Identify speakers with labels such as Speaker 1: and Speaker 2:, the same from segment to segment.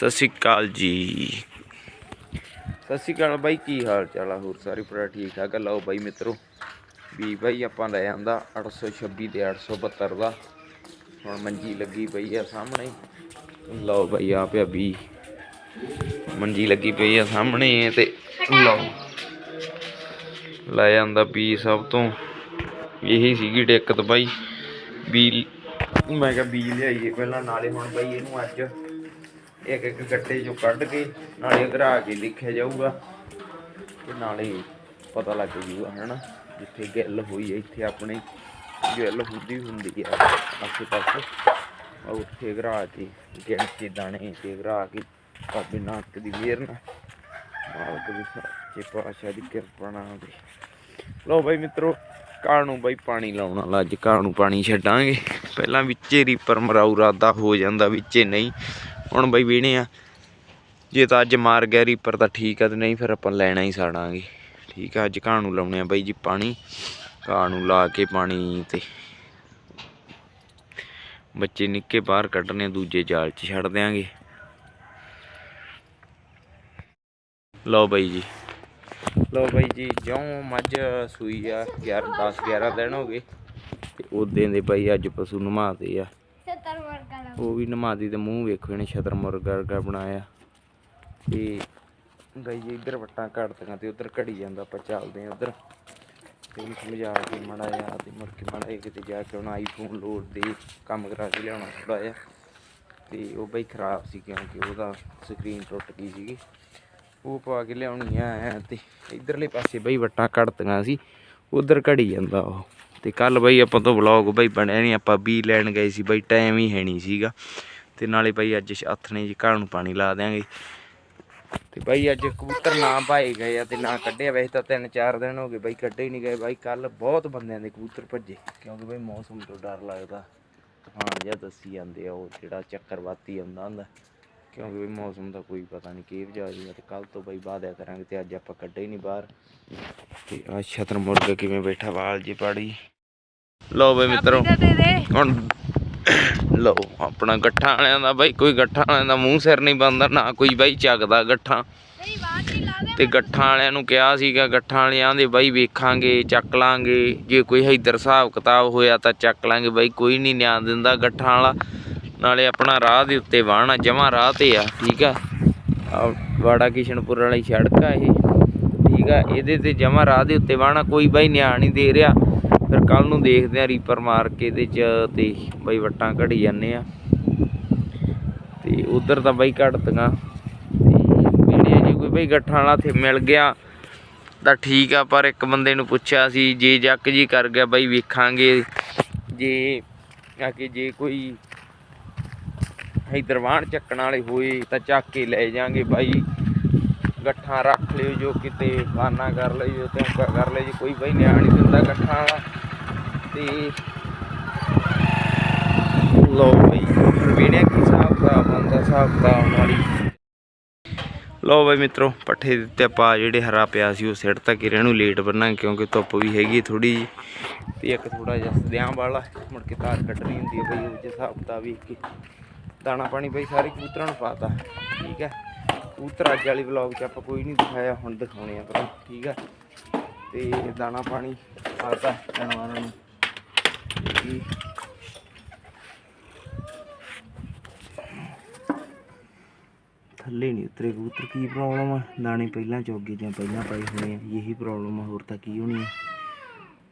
Speaker 1: ਸਤਿ ਸ਼੍ਰੀ ਅਕਾਲ ਜੀ। ਸਤਿ ਸ਼੍ਰੀ ਅਕਾਲ ਬਾਈ, ਕੀ ਹਾਲ ਚਾਲ ਆ ਹੋਰ? ਸਾਰੇ ਭਰਾ ਠੀਕ ਠਾਕ ਆ? ਲਓ ਬਾਈ ਮਿੱਤਰੋ, ਵੀ ਬਾਈ ਆਪਾਂ ਲੈ ਆਂਦਾ 826 ਤੇ 872 ਦਾ। ਹੁਣ ਮੰਜੀ ਲੱਗੀ ਪਈ ਆ ਸਾਹਮਣੇ। ਲਓ ਬਾਈ ਆ ਪਿਆ ਵੀ ਮੰਜੀ ਲੱਗੀ ਪਈ ਆ ਸਾਹਮਣੇ ਤੇ ਲਓ। ਲੈ ਆਂਦਾ ਵੀ ਸਭ ਤੋਂ। ਇਹੀ ਸੀਗੀ ਦਿੱਕਤ ਬਾਈ। ਵੀ ਮੈਂ ਕਿਹਾ ਬੀਜ ਲਿਆਈਏ ਪਹਿਲਾਂ, ਨਾਲੇ ਹੁਣ ਬਾਈ ਇਹਨੂੰ ਅੱਜ ਇੱਕ ਇੱਕ ਗੱਟੇ ਚੋਂ ਕੱਢ ਕੇ ਨਾਲੇ ਘਰਾ ਕੇ ਲਿਖਿਆ ਜਾਊਗਾ। ਤੇ ਨਾਲੇ ਪਤਾ ਲੱਗ ਜੂਗਾ ਹਨਾ, ਜਿੱਥੇ ਗਿੱਲ ਹੋਈ ਹੈ ਇੱਥੇ ਆਪਣੇ ਗਿੱਲ ਹੁੰਦੀ ਹੁੰਦੀ ਆ ਆਸੇ ਪਾਸੇ ਉੱਥੇ ਘਰਾ ਕੇ ਗਿਣਤੀ ਦਾਣੇ ਤੇ ਘਰਾ ਕੇ, ਬਾਬੇ ਨਾਨਕ ਦੀ ਮਿਹਰ ਨਾਲ। ਮਾਲਕ ਦੀ ਸੱਚੇ ਪਾਤਸ਼ਾਹ ਦੀ ਕਿਰਪਾ ਨਾਲ ਦੇ ਲੋ ਬਾਈ ਮਿੱਤਰੋ ਘਾਹ ਨੂੰ ਬਾਈ ਪਾਣੀ ਲਾਉਣ ਵਾਲਾ? ਅੱਜ ਘਾਹ ਨੂੰ ਪਾਣੀ ਛੱਡਾਂਗੇ? ਪਹਿਲਾਂ ਵਿੱਚੇ ਰੀਪਰ ਮਰਾਊ ਰਾਦਾ ਹੋ ਜਾਂਦਾ, ਵਿੱਚੇ ਨਹੀਂ। ਹੁਣ ਬਾਈ ਵੀਣੇ ਆ। ਜੇ ਤਾਂ ਅੱਜ ਮਾਰ ਗਿਆ ਰੀਪਰ ਤਾਂ ਠੀਕ ਆ ਤੇ ਨਹੀਂ ਫਿਰ ਆਪਾਂ ਲੈਣਾ ਹੀ ਸਾੜਾਂਗੇ। ਠੀਕ ਆ, ਅੱਜ ਘਾਹ ਨੂੰ ਲਾਉਣੇ ਆ ਬਾਈ ਜੀ ਪਾਣੀ। ਘਾਹ ਨੂੰ ਲਾ ਕੇ ਪਾਣੀ ਤੇ ਬੱਚੇ ਨਿੱਕੇ ਬਾਹਰ ਕੱਢਣੇ ਦੂਜੇ ਜਾਲ 'ਚ ਛੱਡ ਦਿਆਂਗੇ। ਲਓ ਬਾਈ ਜੀ। ਲਓ ਬਾਈ ਜੀ, ਜਿਉਂ ਮੱਝ ਸੂਈ ਆ 11 10 11 ਦਿਨ ਹੋ ਗਏ। ਤੇ ਉਦੋਂ ਦੇ ਬਾਈ ਅੱਜ ਪਸ਼ੂ ਨਮਾਤੇ ਆ। ਉਹ ਵੀ ਨਮਾਦੀ ਦੇ ਮੂੰਹ ਵੇਖੋ, ਇਹਨੇ ਛਤਰ ਮੁਰਗਾ ਵਰਗਾ ਬਣਾਇਆ। ਤੇ ਗਈ ਜੀ ਇੱਧਰ ਵੱਟਾਂ ਕੱਢਦੀਆਂ ਤੇ ਉੱਧਰ ਘੜੀ ਜਾਂਦਾ ਆਪਾਂ ਚੱਲਦੇ ਆ ਉੱਧਰ। ਤੇ ਉਹਨੂੰ ਸਮਝਾ ਕੇ ਮੜਾ ਆ ਤੇ ਮੁੜ ਕੇ ਮੜਾ ਕਿਤੇ ਜਾ ਕੇ ਹੁਣ ਆਈਫੋਨ ਲੋਡ ਦੇ ਕੰਮ ਕਰਾ ਕੇ ਲਿਆਉਣਾ ਥੋੜਾ ਜਿਹਾ। ਤੇ ਉਹ ਬਈ ਖਰਾਬ ਸੀ ਕਿਉਂਕਿ ਉਹਦਾ ਸਕਰੀਨ ਟੁੱਟ ਗਈ ਸੀਗੀ। ਉਹ ਪਾ ਕੇ ਲਿਆਉਣੀ ਆ ਤੇ ਇਧਰਲੇ ਪਾਸੇ ਬਈ ਵੱਟਾਂ ਕੱਢਦੀਆਂ ਸੀ, ਉਧਰ ਘੜੀ ਜਾਂਦਾ ਉਹ। ਤੇ ਕੱਲ ਬਈ ਆਪਾਂ ਤੋਂ ਵਲੌਗ ਬਈ ਬਣਿਆ ਨਹੀਂ ਆਪਾਂ ਬੀ ਲੈਣ ਗਏ ਸੀ ਬਈ ਟਾਈਮ ਹੀ ਹੈ ਨਹੀਂ ਸੀਗਾ। ਤੇ ਨਾਲੇ ਬਈ ਅੱਜ ਹੱਥਨੇ ਜੀ ਘਾਹ ਨੂੰ ਪਾਣੀ ਲਾ ਦਿਆਂਗੇ। ਤੇ ਬਾਈ ਅੱਜ ਕਬੂਤਰ ਨਾ ਭਾਏ ਗਏ ਆ ਤੇ ਨਾ ਕੱਢਿਆ। ਵੈਸੇ ਤਾਂ ਤਿੰਨ ਚਾਰ ਦਿਨ ਹੋ ਗਏ ਬਈ ਕੱਢੇ ਹੀ ਨਹੀਂ ਗਏ। ਬਾਈ ਕੱਲ ਬਹੁਤ ਬੰਦਿਆਂ ਦੇ ਕਬੂਤਰ ਭੱਜੇ, ਕਿਉਂਕਿ ਬਈ ਮੌਸਮ ਤੋਂ ਡਰ ਲੱਗਦਾ। ਹਾਂ ਜਿਹਾ ਦੱਸੀ ਜਾਂਦੇ ਆ ਉਹ ਜਿਹੜਾ ਚੱਕਰਵਾਤੀ ਆਉਂਦਾ ਹੁੰਦਾ। ਕਿਉਂਕਿ ਬਈ ਮੌਸਮ ਦਾ ਕੋਈ ਪਤਾ ਨਹੀਂ ਕਿਹੋ ਜਿਹਾ ਜੀ ਤੇ ਕੱਲ ਤੋਂ ਬਈ ਵਾਦਿਆ ਕਰਾਂਗੇ ਤੇ ਅੱਜ ਆਪਾਂ ਕੱਢੇ ਹੀ ਨਹੀਂ ਬਾਹਰ। ਤੇ ਆ ਛਤਰ ਮੁਰਗਾ ਕਿਵੇਂ ਬੈਠਾ ਵਾਲ ਜੀ ਪਾੜੀ। ਲਓ ਬਈ ਮਿੱਤਰੋ ਹੁਣ ਲਓ ਆਪਣਾ ਗੱਠਾਂ ਵਾਲਿਆਂ ਦਾ ਬਾਈ ਕੋਈ ਗੱਠਾਂ ਵਾਲਿਆਂ ਦਾ ਮੂੰਹ ਸਿਰ ਨਹੀਂ ਬੰਦਾ ਨਾ ਕੋਈ ਬਾਈ ਚੱਕਦਾ ਗੱਠਾਂ। ਤੇ ਗੱਠਾਂ ਵਾਲਿਆਂ ਨੂੰ ਕਿਹਾ ਸੀਗਾ ਗੱਠਾਂ ਵਾਲਿਆਂ ਦੇ ਬਾਈ ਵੇਖਾਂਗੇ ਚੱਕ ਲਾਂਗੇ। ਜੇ ਕੋਈ ਇਧਰ ਹਿਸਾਬ ਕਿਤਾਬ ਹੋਇਆ ਤਾਂ ਚੱਕ ਲਾਂਗੇ। ਬਾਈ ਕੋਈ ਨਹੀਂ ਨਿਆਂ ਦਿੰਦਾ ਗੱਠਾਂ ਵਾਲਾ। ਨਾਲੇ ਆਪਣਾ ਰਾਹ ਦੇ ਉੱਤੇ ਵਾਹਣਾ, ਜਮਾ ਰਾਹ ਤੇ ਆ, ਠੀਕ ਆ। ਵਾੜਾ ਕਿਸ਼ਨਪੁਰ ਵਾਲੀ ਸੜਕ ਆ ਇਹ, ਠੀਕ ਆ। ਇਹਦੇ ਤੇ ਜਮਾ ਰਾਹ ਦੇ ਉੱਤੇ ਵਾਹਣਾ, ਕੋਈ ਬਾਈ ਨਿਆਂ ਨਹੀਂ ਦੇ ਰਿਹਾ। ਫਿਰ ਕੱਲ ਨੂੰ ਦੇਖਦੇ ਆ ਰੀਪਰ ਮਾਰ ਕੇ ਇਹਦੇ ਚ ਤੇ ਬਾਈ ਵੱਟਾਂ ਘੜੀ ਜਾਂਦੇ ਆ। ਤੇ ਉਧਰ ਤਾਂ ਬਾਈ ਘੜਤੀਆਂ ਤੇ ਵੀਡੀਓ ਜੇ ਕੋਈ ਬਈ ਗੱਠਾਂ ਵਾਲਾ ਤੇ ਮਿਲ ਗਿਆ, ਤਾਂ ਠੀਕ ਆ, ਪਰ ਇੱਕ ਬੰਦੇ ਨੂੰ ਪੁੱਛਿਆ ਸੀ, ਜੇ ਜੱਕ ਜੀ ਕਰ ਗਿਆ, ਬਾਈ ਵੇਖਾਂਗੇ। ਜੇ ਆ ਕੇ ਜੇ ਕੋਈ ਅਸੀਂ ਦਰਵਾਨ ਚੱਕਣ ਵਾਲੇ ਹੋਏ ਤਾਂ ਚੱਕ ਕੇ ਲੈ ਜਾਾਂਗੇ ਬਾਈ। ਗੱਠਾਂ ਰੱਖ ਲਿਓ ਜੋ ਕਿਤੇ ਖਾਨਾ ਕਰ ਲਿਓ ਤੇ ਕਰ ਲਿਓ ਜੀ ਕੋਈ ਬਾਈ ਨਿਆਣ ਨਹੀਂ ਦਿੰਦਾ ਗੱਠਾਂ ਵਾਲਾ। ਤੇ ਲੋ ਬਈ ਵੀਡੀਓ ਕੀ ਹਿਸਾਬ ਦਾ ਬੰਦਾ ਹਿਸਾਬ ਦਾ ਵਾਲੀ ਲੋ ਬਾਈ ਮਿੱਤਰੋ, ਪੱਠੇ ਦਿੱਤੇ ਆਪਾਂ ਜਿਹੜੇ ਹਰਾ ਪਿਆ ਸੀ, ਉਹ ਸਿੱਟ ਤੱਕ ਇਹਨਾਂ ਨੂੰ ਲੇਟ ਬੰਨਾਂਗੇ ਕਿਉਂਕਿ ਧੁੱਪ ਵੀ ਹੈਗੀ ਥੋੜੀ ਜੀ ਤੇ ਇੱਕ ਥੋੜਾ ਜਿਹਾ ਸਦਿਆਂ ਵਾਲਾ, ਮੁੜ ਕੇ ਤਾਰ ਕੱਢਣੀ ਹੁੰਦੀ ਹੈ ਬਈ ਉਹ ਹਿਸਾਬ ਦਾ ਵੀ ਕੇ। ਦਾਣਾ ਪਾਣੀ ਬਈ ਸਾਰੇ ਕਬੂਤਰਾਂ ਨੂੰ ਪਾਤਾ, ਠੀਕ ਹੈ? ਕਬੂਤਰ ਅੱਜ ਵਾਲੀ ਵਲੌਗ 'ਚ ਆਪਾਂ ਕੋਈ ਨਹੀਂ ਦਿਖਾਇਆ, ਹੁਣ ਦਿਖਾਉਣੇ ਆ ਪਰ ਠੀਕ ਹੈ? ਤੇ ਦਾਣਾ ਪਾਣੀ ਪਾਤਾ ਜਾਨਵਰਾਂ ਨੂੰ। ਥੱਲੇ ਨਹੀਂ ਉਤਰੇ ਕਬੂਤਰ, ਕੀ ਪ੍ਰੋਬਲਮ ਆ? ਦਾਣੇ ਪਹਿਲਾਂ ਚੋਗੇ ਜਾਂ ਪਹਿਲਾਂ ਪਾਈ ਹੋਣੇ ਆ, ਇਹੀ ਪ੍ਰੋਬਲਮ ਆ, ਹੋਰ ਤਾਂ ਕੀ ਹੋਣੀ ਹੈ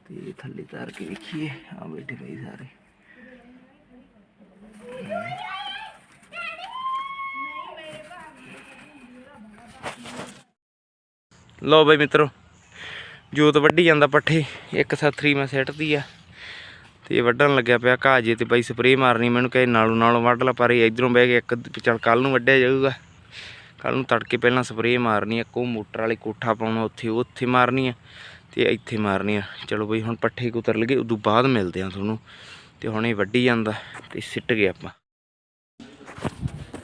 Speaker 1: ਤੇ ਥੱਲੇ ਤਾਰ ਕੇ ਵੇਖੀਏ ਆ ਬੈਠੇ ਪਈ ਸਾਰੇ। ਲਓ ਬਈ ਮਿੱਤਰੋ, ਜੋਤ ਵੱਢੀ ਜਾਂਦਾ ਪੱਠੇ, ਇੱਕ ਸੱਥਰੀ ਮੈਂ ਸਿੱਟਦੀ ਆ। ਤੇ ਵੱਢਣ ਲੱਗਿਆ ਪਿਆ ਘਾਹ ਜੇ ਤੇ ਬਈ ਸਪਰੇਅ ਮਾਰਨੀ, ਮੈਨੂੰ ਕਹੇ ਨਾਲੋਂ ਨਾਲੋਂ ਵੱਢ ਲਾ, ਪਰ ਇਹ ਇਧਰੋਂ ਬਹਿ ਗਿਆ, ਇੱਕ ਚੱਲ ਕੱਲ ਨੂੰ ਵੱਢਿਆ ਜਾਊਗਾ। ਕੱਲ ਨੂੰ ਤੜਕੇ ਪਹਿਲਾਂ ਸਪਰੇਅ ਮਾਰਨੀ ਆ ਕੋ ਮੋਟਰ ਵਾਲੇ ਕੋਠਾ ਪਾਉਣਾ ਉੱਥੇ ਉੱਥੇ ਮਾਰਨੀ ਆ, ਤੇ ਇੱਥੇ ਮਾਰਨੀ ਆ। ਚਲੋ ਬਈ ਹੁਣ ਪੱਠੇ ਕੁਤਰ ਲਗੇ ਉਦੋਂ ਬਾਅਦ ਮਿਲਦੇ ਆ ਤੁਹਾਨੂੰ। ਤੇ ਹੁਣ ਇਹ ਵੱਢੀ ਜਾਂਦਾ, ਤੇ ਸਿੱਟ ਗਏ ਆਪਾਂ।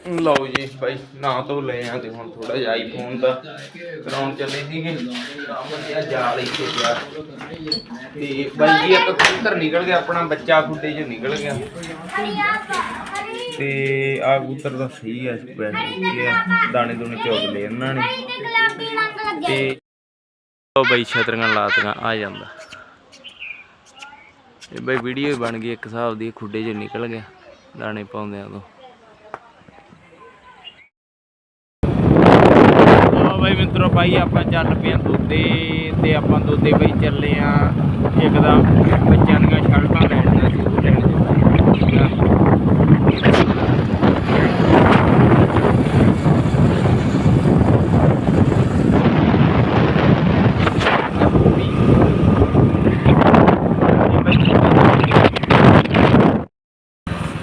Speaker 1: ਲਓ ਜੀ ਬਾਈ, ਨਾ ਤੋਂ ਲੈ ਆ ਤੇ ਹੁਣ ਥੋੜਾ ਜਿਹਾ ਆਈਫੋਨ ਦਾ। ਕਰਾਉਣ ਚੱਲੇ ਸੀਗੇ। ਵਧੀਆ ਜਾਲ ਇੱਥੇ ਪਿਆ ਤੇ ਬਾਈ ਜੀ, ਇੱਕ ਕਬੂਤਰ ਨਿਕਲ ਗਿਆ, ਆਪਣਾ ਬੱਚਾ ਖੁੱਡੇ 'ਚ ਨਿਕਲ ਗਿਆ। ਤੇ ਆ ਕਬੂਤਰ ਦਾ ਸਹੀ ਆ, ਬੈਠ ਗਿਆ ਦਾਣੇ ਦੂਣੇ ਚੋਗ ਲਏ ਇਹਨਾਂ ਨੇ।
Speaker 2: ਤੇ ਗੁਲਾਬੀ ਰੰਗ ਲੱਗਿਆ
Speaker 1: ਤੇ ਉਹ ਬਈ, ਛਤਰੀਆਂ ਲਾਤੀਆਂ, ਆ ਜਾਂਦਾ। ਇਹ ਬਈ ਵੀਡੀਓ ਬਣ ਗਈ, ਇੱਕ ਹਿਸਾਬ ਦੀ, ਖੁੱਡੇ 'ਚ ਨਿਕਲ ਗਿਆ, ਦਾਣੇ ਪਾਉਂਦਿਆਂ ਤੋਂ ਆ ਬਾਈ, ਆਪਾਂ ਚੱਲ ਪਏ ਆਂ ਦੋਦੇ ਤੇ ਆਪਾਂ ਦੋਦੇ ਬਾਈ ਚੱਲੇ ਆ ਇੱਕ ਦਾ ਬੱਚਿਆਂ ਦੀਆਂ ਸ਼ਰਟਾਂ ਲੈਣੀਆਂ ਸੀ, ਉਹ ਲੈਣ ਠੀਕ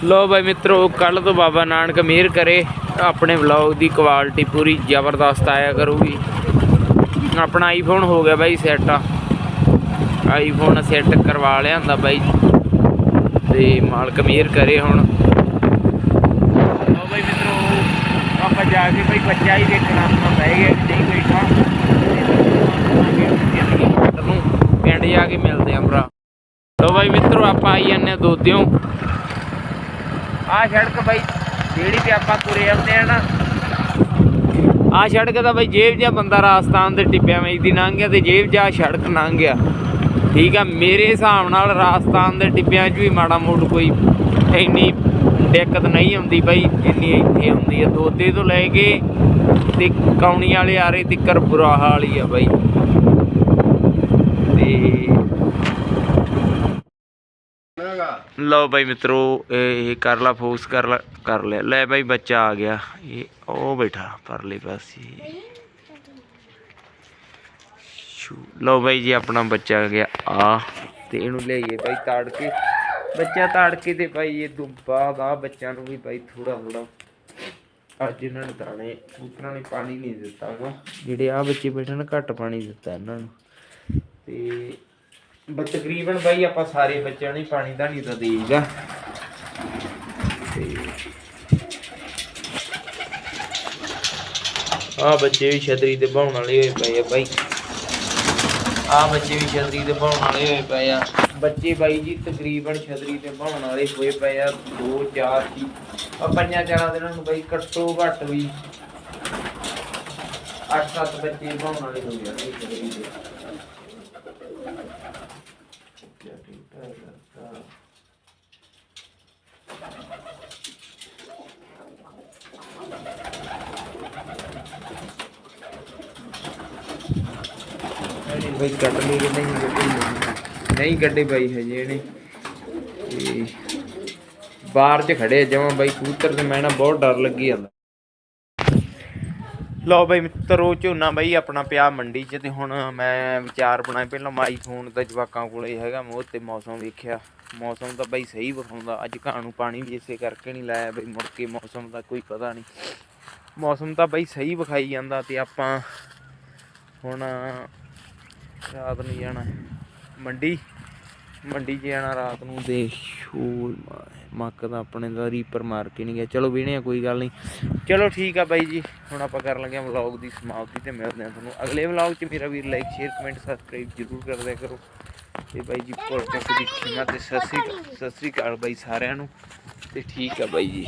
Speaker 1: ਲੋ ਭਾਈ ਮਿੱਤਰੋ ਕੱਲ ਤੋਂ ਬਾਬਾ ਨਾਨਕ ਮਿਹਰ ਕਰੇ। ਆਪਣੇ ਵਲੌਗ ਦੀ ਕੁਆਲਿਟੀ ਪੂਰੀ ਜ਼ਬਰਦਸਤ ਆਇਆ ਕਰੂਗੀ। ਆਪਣਾ ਆਈਫੋਨ ਹੋ ਗਿਆ ਬਾਈ ਸੈੱਟ ਆਈਫੋਨ ਸੈੱਟ ਕਰਵਾ ਲਿਆ ਬਾਈ। ਤੇ ਮਾਲਕ ਮਿਹਰ ਕਰੇ ਹੁਣ। ਲੋ ਬਾਈ ਮਿੱਤਰੋ, ਆਪਾਂ ਜਾ ਕੇ ਬਾਈ ਬੱਚਾ ਹੀ ਦੇਖਣਾ, ਆਪਾਂ ਬਹਿ ਗਏ ਨਹੀਂ ਬੈਠਾ। ਪਿੰਡ ਜਾ ਕੇ ਮਿਲਦੇ ਆਂ ਭਰਾ। ਲੋ ਬਾਈ ਮਿੱਤਰੋ, ਆਪਾਂ ਆਈ ਜਾਂਦੇ ਹਾਂ ਦੋਦਿਓ ਆ ਸੜਕ ਬਾਈ। ਜਿਹੜੀ ਤੇ ਆਪਾਂ ਤੁਰੇ ਆਉਂਦੇ ਆ ਨਾ। ਆ ਸੜਕ ਦਾ ਬਈ ਜੇਬ ਜਿਹਾ ਬੰਦਾ ਰਾਜਸਥਾਨ ਦੇ ਟਿੱਬਿਆਂ ਵਿੱਚ ਦੀ ਲੰਘ ਗਿਆ ਤੇ ਜੇਬ ਜਿਹਾ ਸੜਕ ਲੰਘ ਗਿਆ। ਠੀਕ ਆ, ਮੇਰੇ ਹਿਸਾਬ ਨਾਲ ਰਾਜਸਥਾਨ ਦੇ ਟਿੱਬਿਆਂ 'ਚ ਵੀ ਮਾੜਾ ਮੋੜ ਕੋਈ ਇੰਨੀ ਦਿੱਕਤ ਨਹੀਂ ਆਉਂਦੀ ਬਈ, ਜਿੰਨੀ ਇੱਥੇ ਆਉਂਦੀ ਆ। ਦੋਦੇ ਤੋਂ ਲੈ ਕੇ ਤੇ ਕੌਣੀ ਵਾਲੇ ਆਰੇ ਤਿੱਕਰ ਬੁਰਾ ਹਾਲ ਹੀ ਆ ਬਾਈ ਤੇ ਲਓ ਬਾਈ ਮਿੱਤਰੋ, ਇਹ ਕਰ ਲਾ ਫੋਕਸ ਕਰ ਲਾ ਕਰ ਲਿਆ। ਲੈ ਬਾਈ ਬੱਚਾ ਆ ਗਿਆ। ਇਹ ਉਹ ਬੈਠਾ, ਪਰਲੇ ਪਾਸੇ। ਲਓ ਬਾਈ ਜੀ, ਆਪਣਾ ਬੱਚਾ ਆ ਗਿਆ। ਆ, ਤੇ ਇਹਨੂੰ ਲਈਏ ਬਾਈ ਤਾੜ ਕੇ ਬੱਚਾ ਤਾੜ ਕੇ ਤੇ ਬਾਈ, ਇਹ ਤੋਂ ਬਾਅਦ ਬੱਚਿਆਂ ਨੂੰ ਵੀ ਬਾਈ ਥੋੜਾ ਥੋੜਾ ਅੱਜ ਇਹਨਾਂ ਨੇ ਦਾਣੇ, ਕਬੂਤਰਾਂ ਨੇ ਪਾਣੀ ਨਹੀਂ ਦਿੱਤਾ ਗਾ ਜਿਹੜੇ ਆ ਬੱਚੇ ਬੈਠੇ ਨੇ, ਘੱਟ ਪਾਣੀ ਦਿੱਤਾ ਇਹਨਾਂ ਨੂੰ। ਤੇ ਬਸ ਤਕਰੀਬਨ ਬਾਈ ਆਪਾਂ ਸਾਰੇ ਬੱਚਿਆਂ ਨੂੰ ਹੀ ਪਾਣੀ ਦਾ ਨਹੀਂ ਤਾਂ ਦੇਈਦਾ ਆ ਬੱਚੇ ਵੀ ਛਤਰੀ ਤੇ ਬਾਉਣ ਵਾਲੇ ਹੋਏ ਪਏ ਆ ਬਾਈ। ਆ ਬੱਚੇ ਵੀ ਛਤਰੀ ਤੇ ਬਾਉਣ ਵਾਲੇ ਹੋਏ ਪਏ ਆ। ਬੱਚੇ ਬਾਈ ਜੀ ਤਕਰੀਬਨ ਛਤਰੀ ਤੇ ਬਾਉਣ ਵਾਲੇ ਹੋਏ ਪਏ ਆ। 2 4 ਦੀ ਆ ਪੰਜਾਂ ਚਾਰਾਂ ਦਿਨਾਂ ਨੂੰ ਬਾਈ ਘੱਟੋ ਘੱਟ ਵੀ 8-7 ਬੱਚੇ ਬਹਾਉਣ ਵਾਲੇ ਹੋ ਜਾਣਗੇ ਛਤਰੀ ਤੇ ਨਹੀਂ ਬਈ ਕੱਢ ਲਈ ਕਿ ਨਹੀਂ ਕੱਢੀ ਨਹੀਂ ਕੱਢੇ ਬਾਈ ਹਜੇ ਇਹਨੇ ਤੇ ਬਾਹਰ 'ਚ ਖੜੇ ਜਮਾਂ ਬਾਈ ਕਬੂਤਰ ਤੇ ਮੈਂ ਨਾ ਬਹੁਤ ਡਰ ਲੱਗੀ ਜਾਂਦਾ। ਲਓ ਬਾਈ ਮਿੱਤਰੋ, ਝੋਨਾ ਬਾਈ ਆਪਣਾ ਪਿਆ ਮੰਡੀ 'ਚ ਤੇ ਹੁਣ ਮੈਂ ਵਿਚਾਰ ਬਣਾਇਆ ਪਹਿਲਾਂ ਮਾਈ ਫੋਨ ਤਾਂ ਜਵਾਕਾਂ ਕੋਲੇ ਹੈਗਾ ਮੋਹ ਉਹ ਤੇ ਮੌਸਮ ਵੇਖਿਆ। ਮੌਸਮ ਤਾਂ ਬਾਈ ਸਹੀ ਵਿਖਾਉਂਦਾ, ਅੱਜ ਘਾਹ ਨੂੰ ਪਾਣੀ ਵੀ ਇਸੇ ਕਰਕੇ ਨਹੀਂ ਲਾਇਆ ਬਈ, ਮੁੜ ਕੇ ਮੌਸਮ ਦਾ ਕੋਈ ਪਤਾ ਨਹੀਂ। ਮੌਸਮ ਤਾਂ ਬਈ ਸਹੀ ਵਿਖਾਈ ਜਾਂਦਾ ਤੇ ਆਪਾਂ ਹੁਣ ਰਾਤ ਨੂੰ ਜਾਣਾ ਮੰਡੀ। ਮੰਡੀ 'ਚ ਜਾਣਾ ਰਾਤ ਨੂੰ ਤੇ ਸ਼ੂਲ ਮੱਕ ਦਾ ਆਪਣੇ ਦਾ ਰੀਪਰ ਮਾਰ ਕੇ ਨਹੀਂ ਗਿਆ। ਚਲੋ ਵੀਣੇ, ਕੋਈ ਗੱਲ ਨਹੀਂ। ਚਲੋ ਠੀਕ ਆ ਬਾਈ ਜੀ। ਹੁਣ ਆਪਾਂ ਕਰਨ ਲੱਗੇ ਆ ਵਲੌਗ ਦੀ ਸਮਾਪਤੀ ਤੇ ਮਿਲਦੇ ਆ ਤੁਹਾਨੂੰ ਅਗਲੇ ਵਲੌਗ 'ਚ। ਮੇਰਾ ਵੀਰ ਲਾਈਕ ਸ਼ੇਅਰ ਕਮੈਂਟ ਸਬਸਕ੍ਰਾਈਬ ਜ਼ਰੂਰ ਕਰ ਦਿਆ ਕਰੋ। ਤੇ ਬਾਈ ਜੀ ਪੁਰ ਦੀ ਖੀਮਾ ਤੇ ਸਤਿ ਸ੍ਰੀ ਅਕਾਲ। ਸਤਿ ਸ੍ਰੀ ਅਕਾਲ ਬਾਈ ਸਾਰਿਆਂ ਨੂੰ। ਤੇ ਠੀਕ ਆ ਬਾਈ ਜੀ।